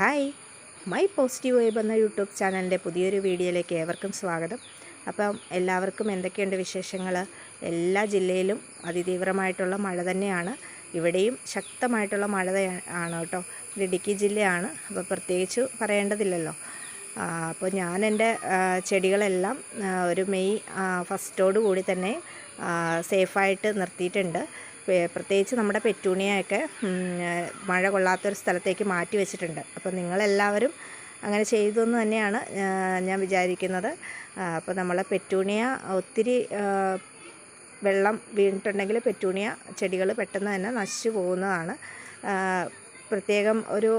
Hi. My positive vibe എന്ന YouTube ചാനലിന്റെ പുതിയൊരു വീഡിയോയിലേക്ക് ഏവർക്കും സ്വാഗതം. അപ്പം എല്ലാവർക്കും എന്തൊക്കെയുണ്ട് വിശേഷങ്ങൾ? എല്ലാ ജില്ലയിലും അതിതീവ്രമായിട്ടുള്ള മഴ തന്നെയാണ്. ഇവിടെയും ശക്തമായിട്ടുള്ള മഴ ആണ് കേട്ടോ. ഇത് ഇടുക്കി ജില്ലയാണ്. അപ്പോൾ പ്രത്യേകിച്ച് പറയേണ്ടതില്ലല്ലോ. അപ്പോൾ ഞാൻ എന്റെ ചെടികളെല്ലാം ഒരു മെയ് ഫസ്റ്റോടു കൂടി തന്നെ സേഫായിട്ട് നിർത്തിയിട്ടുണ്ട്. പ്രത്യേകിച്ച് നമ്മുടെ പെറ്റൂണിയൊക്കെ മഴ കൊള്ളാത്തൊരു സ്ഥലത്തേക്ക് മാറ്റി വെച്ചിട്ടുണ്ട്. അപ്പോൾ നിങ്ങളെല്ലാവരും അങ്ങനെ ചെയ്തു എന്ന് തന്നെയാണ് ഞാൻ വിചാരിക്കുന്നത്. അപ്പോൾ നമ്മളെ പെറ്റൂണിയ ഒത്തിരി വെള്ളം വീണിട്ടുണ്ടെങ്കിൽ പെറ്റൂണിയ ചെടികൾ പെട്ടെന്ന് തന്നെ നശിച്ചു പോകുന്നതാണ്. പ്രത്യേകം ഒരു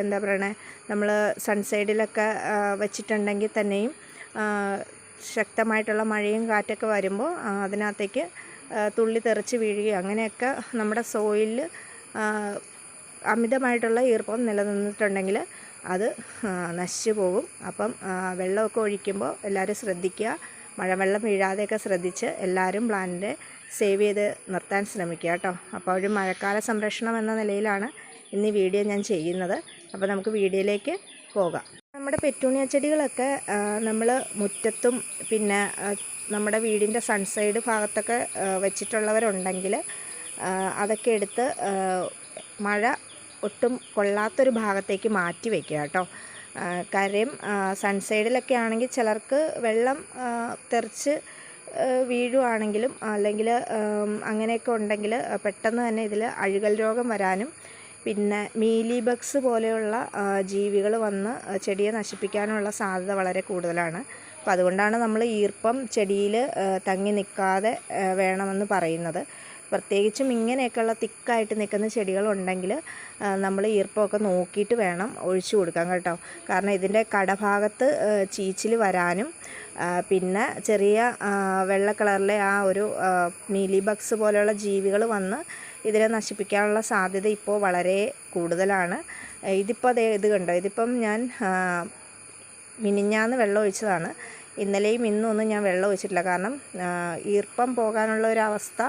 എന്താ പറയണേ നമ്മൾ സൺസൈഡിലൊക്കെ വച്ചിട്ടുണ്ടെങ്കിൽ തന്നെയും ശക്തമായിട്ടുള്ള മഴയും കാറ്റൊക്കെ വരുമ്പോൾ അതിനകത്തേക്ക് തുള്ളി തെറിച്ച് വീഴുകയും അങ്ങനെയൊക്കെ നമ്മുടെ സോയിലിൽ അമിതമായിട്ടുള്ള ഈർപ്പം നിലനിന്നിട്ടുണ്ടെങ്കിൽ അത് നശിച്ചു പോകും. അപ്പം വെള്ളമൊക്കെ ഒഴിക്കുമ്പോൾ എല്ലാവരും ശ്രദ്ധിക്കുക. മഴവെള്ളം വീഴാതെയൊക്കെ ശ്രദ്ധിച്ച് എല്ലാവരും പ്ലാന്റിനെ സേവ് ചെയ്ത് നിർത്താൻ ശ്രമിക്കുക കേട്ടോ. അപ്പോൾ ഒരു മഴക്കാല സംരക്ഷണം എന്ന നിലയിലാണ് ഇന്ന് ഈ വീഡിയോ ഞാൻ ചെയ്യുന്നത്. അപ്പോൾ നമുക്ക് വീഡിയോയിലേക്ക് പോകാം. നമ്മുടെ പെറ്റൂണിയ ചെടികളൊക്കെ നമ്മൾ മുറ്റത്തും പിന്നെ നമ്മുടെ വീടിന്റെ സൺസൈഡ് ഭാഗത്തൊക്കെ വെച്ചിട്ടുള്ളവരുണ്ടെങ്കിൽ അതൊക്കെ എടുത്ത് മഴ ഒട്ടും കൊള്ളാത്തൊരു ഭാഗത്തേക്ക് മാറ്റി വയ്ക്കുക കേട്ടോ. കാര്യം സൺസൈഡിലൊക്കെ ആണെങ്കിൽ ചിലർക്ക് വെള്ളം തെറിച്ച് വീഴുവാണെങ്കിലും അല്ലെങ്കിൽ അങ്ങനെയൊക്കെ ഉണ്ടെങ്കിൽ പെട്ടെന്ന് തന്നെ ഇതിൽ അഴുകൽ രോഗം വരാനും പിന്നെ മീലി ബഗ്സ് പോലെയുള്ള ജീവികൾ വന്ന് ചെടിയെ നശിപ്പിക്കാനുള്ള സാധ്യത വളരെ കൂടുതലാണ്. അപ്പോൾ അതുകൊണ്ടാണ് നമ്മൾ ഈർപ്പം ചെടിയിൽ തങ്ങി നിൽക്കാതെ വേണമെന്ന് പറയുന്നത്. പ്രത്യേകിച്ചും ഇങ്ങനെയൊക്കെയുള്ള തിക്കായിട്ട് നിൽക്കുന്ന ചെടികളുണ്ടെങ്കിൽ നമ്മൾ ഈർപ്പമൊക്കെ നോക്കിയിട്ട് വേണം ഒഴിച്ചു കൊടുക്കാൻ കേട്ടോ. കാരണം ഇതിന്റെ കടഭാഗത്ത് ചീച്ചിൽ വരാനും പിന്നെ ചെറിയ വെള്ള കളറിലെ ആ ഒരു മീലി ബക്സ് പോലെയുള്ള ജീവികൾ വന്ന് ഇതിനെ നശിപ്പിക്കാനുള്ള സാധ്യത ഇപ്പോൾ വളരെ കൂടുതലാണ്. ഇതിപ്പോൾ അതേ ഇത് കണ്ടോ? ഇതിപ്പം ഞാൻ മിനിഞ്ഞാന്ന് വെള്ളം ഒഴിച്ചതാണ്. ഇന്നലെയും ഇന്നും ഒന്നും ഞാൻ വെള്ളം ഒഴിച്ചിട്ടില്ല. കാരണം ഈർപ്പം പോകാനുള്ള ഒരു അവസ്ഥ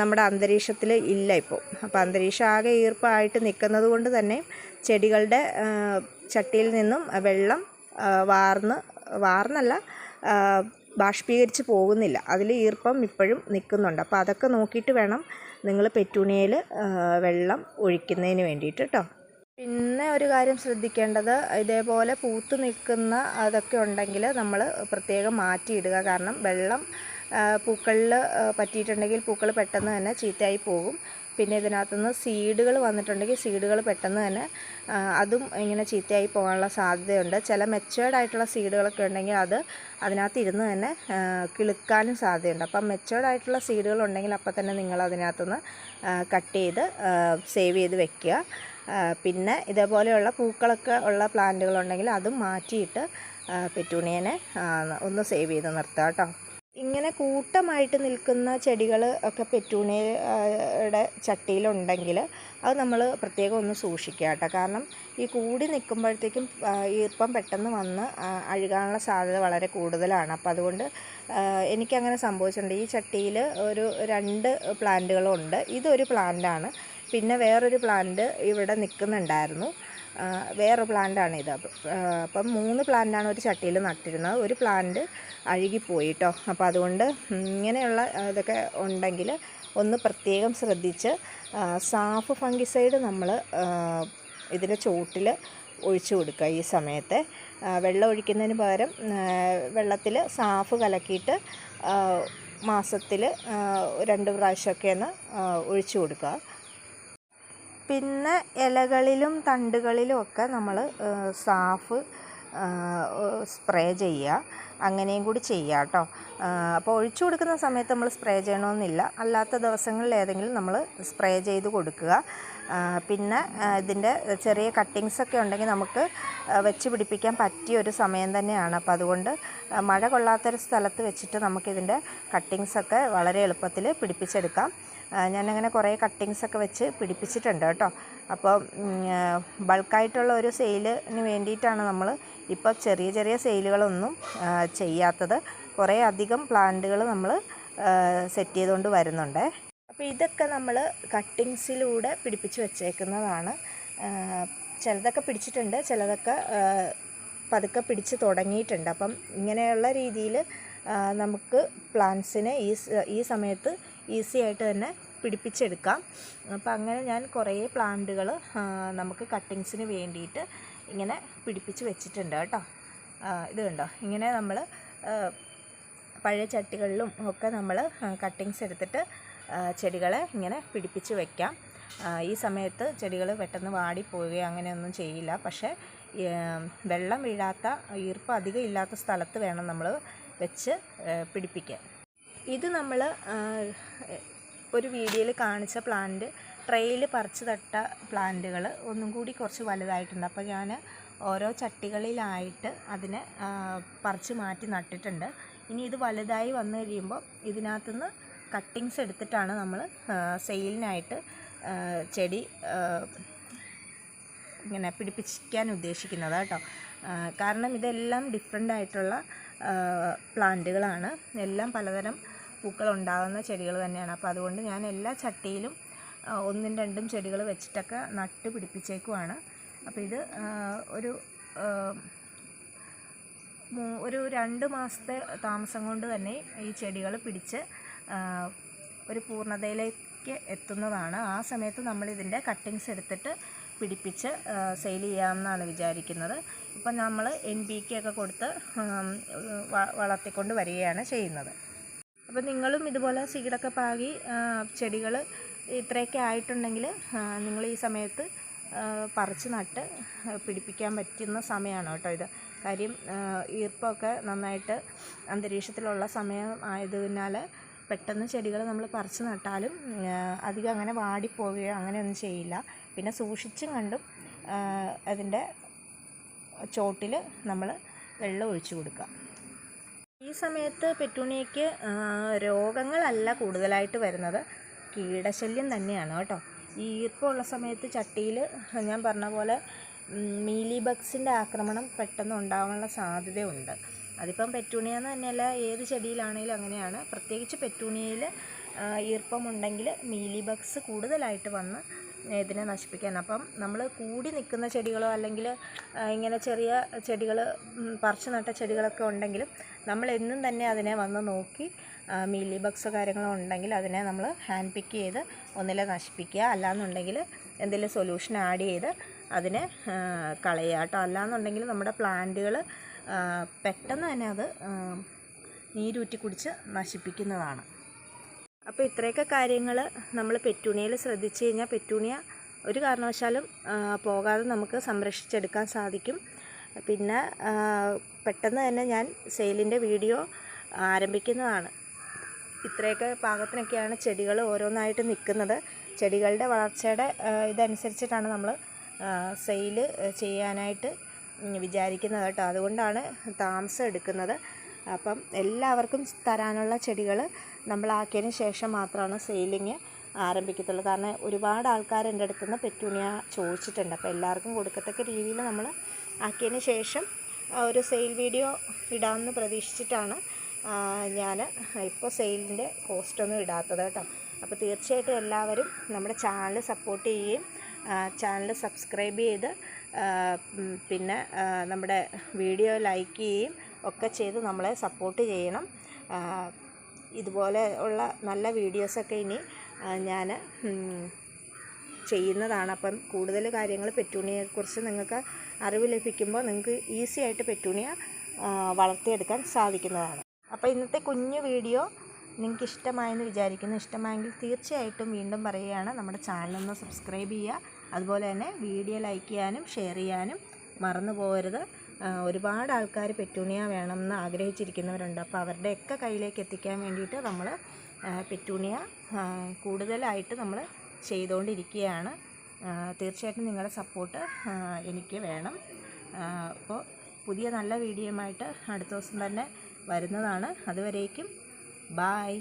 നമ്മുടെ അന്തരീക്ഷത്തിൽ ഇല്ല ഇപ്പോൾ അപ്പോൾ അന്തരീക്ഷം ആകെ ഈർപ്പമായിട്ട് നിൽക്കുന്നത് കൊണ്ട് തന്നെ ചെടികളുടെ ചട്ടിയിൽ നിന്നും വെള്ളം വാർന്ന് വാർന്നല്ല ബാഷ്പീകരിച്ച് പോകുന്നില്ല. അതിൽ ഈർപ്പം ഇപ്പോഴും നിൽക്കുന്നുണ്ട്. അപ്പോൾ അതൊക്കെ നോക്കിയിട്ട് വേണം നിങ്ങൾ പെറ്റൂണിയയിൽ വെള്ളം ഒഴിക്കുന്നതിന് വേണ്ടിയിട്ട് കേട്ടോ പിന്നെ ഒരു കാര്യം ശ്രദ്ധിക്കേണ്ടത് ഇതേപോലെ പൂത്ത് നിൽക്കുന്ന അതൊക്കെ ഉണ്ടെങ്കിൽ നമ്മൾ പ്രത്യേകം മാറ്റിയിടുക. കാരണം വെള്ളം പൂക്കളിൽ പറ്റിയിട്ടുണ്ടെങ്കിൽ പൂക്കൾ പെട്ടെന്ന് തന്നെ ചീത്തയായി പോകും. പിന്നെ ഇതിനകത്തുനിന്ന് സീഡുകൾ വന്നിട്ടുണ്ടെങ്കിൽ സീഡുകൾ പെട്ടെന്ന് തന്നെ അതും ഇങ്ങനെ ചീത്തയായി പോകാനുള്ള സാധ്യതയുണ്ട്. ചില മെച്ചേർഡ് ആയിട്ടുള്ള സീഡുകളൊക്കെ ഉണ്ടെങ്കിൽ അത് അതിനകത്ത് ഇരുന്ന് തന്നെ കിളുക്കാനും സാധ്യതയുണ്ട്. അപ്പം മെച്ചേർഡ് ആയിട്ടുള്ള സീഡുകൾ ഉണ്ടെങ്കിൽ അപ്പം തന്നെ നിങ്ങൾ അതിനകത്തുനിന്ന് കട്ട് ചെയ്ത് സേവ് ചെയ്ത് വെക്കുക. പിന്നെ ഇതേപോലെയുള്ള പൂക്കളൊക്കെ ഉള്ള പ്ലാന്റുകളുണ്ടെങ്കിൽ അതും മാറ്റിയിട്ട് പെറ്റൂണിയനെ ഒന്ന് സേവ് ചെയ്ത് നിർത്തുക കേട്ടോ. ഇങ്ങനെ കൂട്ടമായിട്ട് നിൽക്കുന്ന ചെടികൾ ഒക്കെ പെറ്റൂണിയുടെ ചട്ടിയിലുണ്ടെങ്കിൽ അത് നമ്മൾ പ്രത്യേകം ഒന്ന് സൂക്ഷിക്കുക കേട്ടോ. കാരണം ഈ കൂടി നിൽക്കുമ്പോഴത്തേക്കും ഈർപ്പം പെട്ടെന്ന് വന്ന് അഴുകാനുള്ള സാധ്യത വളരെ കൂടുതലാണ്. അപ്പോൾ അതുകൊണ്ട് എനിക്കങ്ങനെ സംഭവിച്ചിട്ടുണ്ട്. ഈ ചട്ടിയിൽ ഒരു രണ്ട് പ്ലാന്റുകളുണ്ട്. ഇതൊരു പ്ലാന്റാണ്. പിന്നെ വേറൊരു പ്ലാന്റ് ഇവിടെ നിൽക്കുന്നുണ്ടായിരുന്നു. വേറെ ഇത് അപ്പം അപ്പം മൂന്ന് പ്ലാന്റാണ് ഒരു ചട്ടിയിൽ നട്ടിരുന്നത്. ഒരു പ്ലാന്റ് അഴുകിപ്പോയി കേട്ടോ അപ്പോൾ അതുകൊണ്ട് ഇങ്ങനെയുള്ള ഇതൊക്കെ ഉണ്ടെങ്കിൽ ഒന്ന് പ്രത്യേകം ശ്രദ്ധിച്ച് സാഫ് ഫംഗിസൈഡ് നമ്മൾ ഇതിന്റെ ചോട്ടിൽ ഒഴിച്ചു കൊടുക്കുക ഈ സമയത്തെ. വെള്ളം ഒഴിക്കുന്നതിന് പകരം വെള്ളത്തിൽ സാഫ് കലക്കിയിട്ട് മാസത്തിൽ രണ്ട് പ്രാവശ്യമൊക്കെ ഒന്ന് ഒഴിച്ചു കൊടുക്കുക. പിന്നെ ഇലകളിലും തണ്ടുകളിലും ഒക്കെ നമ്മൾ സാഫ് സ്പ്രേ ചെയ്യുക അങ്ങനെയും കൂടി ചെയ്യുക കേട്ടോ അപ്പോൾ ഒഴിച്ചു കൊടുക്കുന്ന സമയത്ത് നമ്മൾ സ്പ്രേ ചെയ്യണമെന്നില്ല അല്ലാത്ത ദിവസങ്ങളിൽ ഏതെങ്കിലും നമ്മൾ സ്പ്രേ ചെയ്ത് കൊടുക്കുക. പിന്നെ ഇതിന്റെ ചെറിയ കട്ടിങ്സ് ഒക്കെ ഉണ്ടെങ്കിൽ നമുക്ക് വെച്ച് പിടിപ്പിക്കാൻ പറ്റിയ ഒരു സമയം തന്നെയാണ്. അപ്പോൾ അതുകൊണ്ട് മഴ കൊള്ളാത്തൊരു സ്ഥലത്ത് വെച്ചിട്ട് നമുക്കിതിന്റെ കട്ടിങ്സൊക്കെ വളരെ എളുപ്പത്തിൽ പിടിപ്പിച്ചെടുക്കാം. ഞാനങ്ങനെ കുറേ കട്ടിങ്സൊക്കെ വെച്ച് പിടിപ്പിച്ചിട്ടുണ്ട് കേട്ടോ. അപ്പോൾ ബൾക്കായിട്ടുള്ള ഒരു സെയിലിന് വേണ്ടിയിട്ടാണ് നമ്മൾ ഇപ്പോൾ ചെറിയ ചെറിയ സെയിലുകളൊന്നും ചെയ്യാത്തത്. കുറേ അധികം പ്ലാന്റുകൾ നമ്മൾ സെറ്റ് ചെയ്തുകൊണ്ട് വരുന്നുണ്ട്. അപ്പോൾ ഇതൊക്കെ നമ്മൾ കട്ടിങ്സിലൂടെ പിടിപ്പിച്ച് വെച്ചേക്കുന്നതാണ്. ചിലതൊക്കെ പിടിച്ചിട്ടുണ്ട് ചിലതൊക്കെ പതുക്കെ പിടിച്ച് തുടങ്ങിയിട്ടുണ്ട്. അപ്പം ഇങ്ങനെയുള്ള രീതിയിൽ നമുക്ക് പ്ലാന്റ്സിനെ ഈ ഈ സമയത്ത് ഈസി ആയിട്ട് തന്നെ പിടിപ്പിച്ചെടുക്കാം. അപ്പം അങ്ങനെ ഞാൻ കുറേ പ്ലാന്റുകൾ നമുക്ക് കട്ടിങ്സിന് വേണ്ടിയിട്ട് ഇങ്ങനെ പിടിപ്പിച്ച് വെച്ചിട്ടുണ്ട് കേട്ടോ. ഇത് കണ്ടോ? ഇങ്ങനെ നമ്മൾ പഴയ ചട്ടികളിലും ഒക്കെ നമ്മൾ കട്ടിങ്സ് എടുത്തിട്ട് ചെടികളെ ഇങ്ങനെ പിടിപ്പിച്ച് വെക്കാം. ഈ സമയത്ത് ചെടികൾ പെട്ടെന്ന് വാടിപ്പോവുകയോ അങ്ങനെയൊന്നും ചെയ്യില്ല. പക്ഷേ വെള്ളം വീഴാത്ത ഈർപ്പം അധികം ഇല്ലാത്ത സ്ഥലത്ത് വേണം നമ്മൾ വെച്ച് പിടിപ്പിക്കാം. ഇത് നമ്മൾ ഒരു വീഡിയോയിൽ കാണിച്ച പ്ലാന്റ് ട്രെയിൽ പറിച്ചു തട്ട പ്ലാന്റുകൾ ഒന്നും കൂടി കുറച്ച് വലുതായിട്ടുണ്ട്. അപ്പോൾ ഞാൻ ഓരോ ചട്ടികളിലായിട്ട് അതിനെ പറിച്ച് മാറ്റി നട്ടിട്ടുണ്ട്. ഇനി ഇത് വലുതായി വന്നു കഴിയുമ്പോൾ ഇതിനകത്തുനിന്ന് കട്ടിങ്സ് എടുത്തിട്ടാണ് നമ്മൾ സെയിലിനായിട്ട് ചെടി ഇങ്ങനെ പിടിപ്പിക്കാൻ ഉദ്ദേശിക്കുന്നത് കേട്ടോ. കാരണം ഇതെല്ലാം ഡിഫറെന്റ് ആയിട്ടുള്ള പ്ലാന്റുകളാണ് എല്ലാം പലതരം പൂക്കൾ ഉണ്ടാകുന്ന ചെടികൾ തന്നെയാണ്. അപ്പോൾ അതുകൊണ്ട് ഞാൻ എല്ലാ ചട്ടിയിലും ഒന്നും രണ്ടും ചെടികൾ വെച്ചിട്ടൊക്കെ നട്ട് പിടിപ്പിച്ചേക്കുവാണ്. അപ്പോൾ ഇത് ഒരു ഒരു രണ്ട് മാസത്തെ താമസം കൊണ്ട് തന്നെ ഈ ചെടികൾ പിടിച്ച് ഒരു പൂർണതയിലേക്ക് എത്തുന്നതാണ്. ആ സമയത്ത് നമ്മൾ ഇതിന്റെ കട്ടിങ്സ് എടുത്തിട്ട് പിടിപ്പിച്ച് സെയിൽ ചെയ്യാമെന്നാണ് വിചാരിക്കുന്നത്. ഇപ്പം നമ്മൾ എൻ പി കെ ഒക്കെ കൊടുത്ത് വളർത്തിക്കൊണ്ട് വരികയാണ് ചെയ്യുന്നത്. അപ്പോൾ നിങ്ങളും ഇതുപോലെ സീഡൊക്കെ പാകി ചെടികൾ ഇത്രയൊക്കെ ആയിട്ടുണ്ടെങ്കിൽ നിങ്ങൾ ഈ സമയത്ത് പറിച്ച് നട്ട് പിടിപ്പിക്കാൻ പറ്റുന്ന സമയമാണ് കേട്ടോ ഇത്. കാര്യം ഈർപ്പമൊക്കെ നന്നായിട്ട് അന്തരീക്ഷത്തിലുള്ള സമയം ആയതിനാൽ പെട്ടെന്ന് ചെടികൾ നമ്മൾ പറിച്ച് നട്ടാലും അധികം അങ്ങനെ വാടിപ്പോവുകയോ അങ്ങനെയൊന്നും ചെയ്യില്ല. പിന്നെ സൂക്ഷിച്ചും കണ്ടും അതിന്റെ ചോട്ടിൽ നമ്മൾ വെള്ളം ഒഴിച്ചു കൊടുക്കുക. ഈ സമയത്ത് പെറ്റൂണിയയ്ക്ക് രോഗങ്ങളല്ല കൂടുതലായിട്ട് വരുന്നത്. കീടശല്യം തന്നെയാണ് കേട്ടോ. ഈ ഈർപ്പമുള്ള സമയത്ത് ചട്ടിയിൽ ഞാൻ പറഞ്ഞ പോലെ മീലി ബഗ്സിന്റെ ആക്രമണം പെട്ടെന്ന് ഉണ്ടാകാനുള്ള സാധ്യതയുണ്ട്. അതിപ്പം പെറ്റൂണിയ എന്ന് തന്നെയല്ല ഏത് ചെടിയിലാണെങ്കിലും അങ്ങനെയാണ്. പ്രത്യേകിച്ച് പെറ്റൂണിയയിൽ ഈർപ്പമുണ്ടെങ്കിൽ മീലി ബഗ്സ് കൂടുതലായിട്ട് വന്ന് ഇതിനെ നശിപ്പിക്കാൻ അപ്പം നമ്മൾ കൂടി നിൽക്കുന്ന ചെടികളോ അല്ലെങ്കിൽ ഇങ്ങനെ ചെറിയ ചെടികൾ പറിച്ചു നട്ട ചെടികളൊക്കെ ഉണ്ടെങ്കിലും നമ്മൾ എന്നും തന്നെ അതിനെ വന്ന് നോക്കി മീലി ബക്സോ കാര്യങ്ങളോ ഉണ്ടെങ്കിൽ അതിനെ നമ്മൾ ഹാൻഡ് പിക്ക് ചെയ്ത് ഒന്നിലെ നശിപ്പിക്കുക. അല്ലാന്നുണ്ടെങ്കിൽ എന്തെങ്കിലും സൊല്യൂഷൻ ആഡ് ചെയ്ത് അതിനെ കളയുക കേട്ടോ. അല്ലാന്നുണ്ടെങ്കിൽ നമ്മുടെ പ്ലാന്റുകൾ പെട്ടെന്ന് തന്നെ അത് നീരൂറ്റി കുടിച്ച് നശിപ്പിക്കുന്നതാണ്. അപ്പോൾ ഇത്രയൊക്കെ കാര്യങ്ങൾ നമ്മൾ പെറ്റൂണിയയിൽ ശ്രദ്ധിച്ചു കഴിഞ്ഞാൽ പെറ്റൂണിയ ഒരു കാരണവശാലും പോകാതെ നമുക്ക് സംരക്ഷിച്ചെടുക്കാൻ സാധിക്കും. പിന്നെ പെട്ടെന്ന് തന്നെ ഞാൻ സെയിലിന്റെ വീഡിയോ ആരംഭിക്കുന്നതാണ്. ഇത്രയൊക്കെ പാകത്തിനൊക്കെയാണ് ചെടികൾ ഓരോന്നായിട്ട് നിൽക്കുന്നത്. ചെടികളുടെ വളർച്ചയുടെ ഇതനുസരിച്ചിട്ടാണ് നമ്മൾ സെയിൽ ചെയ്യാനായിട്ട് വിചാരിക്കുന്നത് കേട്ടോ. അതുകൊണ്ടാണ് താമസം എടുക്കുന്നത്. അപ്പം എല്ലാവർക്കും തരാനുള്ള ചെടികൾ നമ്മളാക്കിയതിന് ശേഷം മാത്രമാണ് സെയിലിങ് ആരംഭിക്കത്തുള്ളൂ. കാരണം ഒരുപാട് ആൾക്കാർ എന്റെ അടുത്ത് നിന്ന് പെറ്റൂണിയ ചോദിച്ചിട്ടുണ്ട്. അപ്പോൾ എല്ലാവർക്കും കൊടുക്കത്തക്ക രീതിയിൽ നമ്മൾ ആക്കിയതിന് ശേഷം ഒരു സെയിൽ വീഡിയോ ഇടാമെന്ന് പ്രതീക്ഷിച്ചിട്ടാണ് ഞാൻ ഇപ്പോൾ സെയിലിന്റെ പോസ്റ്റൊന്നും ഇടാത്തത് കേട്ടോ. അപ്പോൾ തീർച്ചയായിട്ടും എല്ലാവരും നമ്മുടെ ചാനൽ സപ്പോർട്ട് ചെയ്യുകയും ചാനൽ സബ്സ്ക്രൈബ് ചെയ്ത് പിന്നെ നമ്മുടെ വീഡിയോ ലൈക്ക് ചെയ്യുകയും ഒക്കെ ചെയ്ത് നമ്മളെ സപ്പോർട്ട് ചെയ്യണം. ഇതുപോലെ ഉള്ള നല്ല വീഡിയോസൊക്കെ ഇനി ഞാൻ ചെയ്യുന്നതാണ്. അപ്പം കൂടുതൽ കാര്യങ്ങൾ പെറ്റൂണിയെക്കുറിച്ച് നിങ്ങൾക്ക് അറിവ് ലഭിക്കുമ്പോൾ നിങ്ങൾക്ക് ഈസി ആയിട്ട് പെറ്റൂണിയ വളർത്തിയെടുക്കാൻ സാധിക്കുന്നതാണ്. അപ്പോൾ ഇന്നത്തെ കുഞ്ഞു വീഡിയോ നിങ്ങൾക്ക് ഇഷ്ടമായെന്ന് വിചാരിക്കുന്നു. ഇഷ്ടമായെങ്കിൽ തീർച്ചയായിട്ടും വീണ്ടും പറയുകയാണ്. നമ്മുടെ ചാനലൊന്ന് സബ്സ്ക്രൈബ് ചെയ്യുക. അതുപോലെ തന്നെ വീഡിയോ ലൈക്ക് ചെയ്യാനും ഷെയർ ചെയ്യാനും മറന്നു പോകരുത്. ഒരുപാട് ആൾക്കാർ പെറ്റൂണിയ വേണമെന്ന് ആഗ്രഹിച്ചിരിക്കുന്നവരുണ്ട്. അപ്പോൾ അവരുടെയൊക്കെ കയ്യിലേക്ക് എത്തിക്കാൻ വേണ്ടിയിട്ട് നമ്മൾ പെറ്റൂണിയ കൂടുതലായിട്ട് നമ്മൾ ചെയ്തുകൊണ്ടിരിക്കുകയാണ് തീർച്ചയായിട്ടും നിങ്ങളുടെ സപ്പോർട്ട് എനിക്ക് വേണം. അപ്പോൾ പുതിയ നല്ല വീഡിയോയുമായിട്ട് അടുത്ത ദിവസം തന്നെ വരുന്നതാണ്. അതുവരേക്കും ബായ്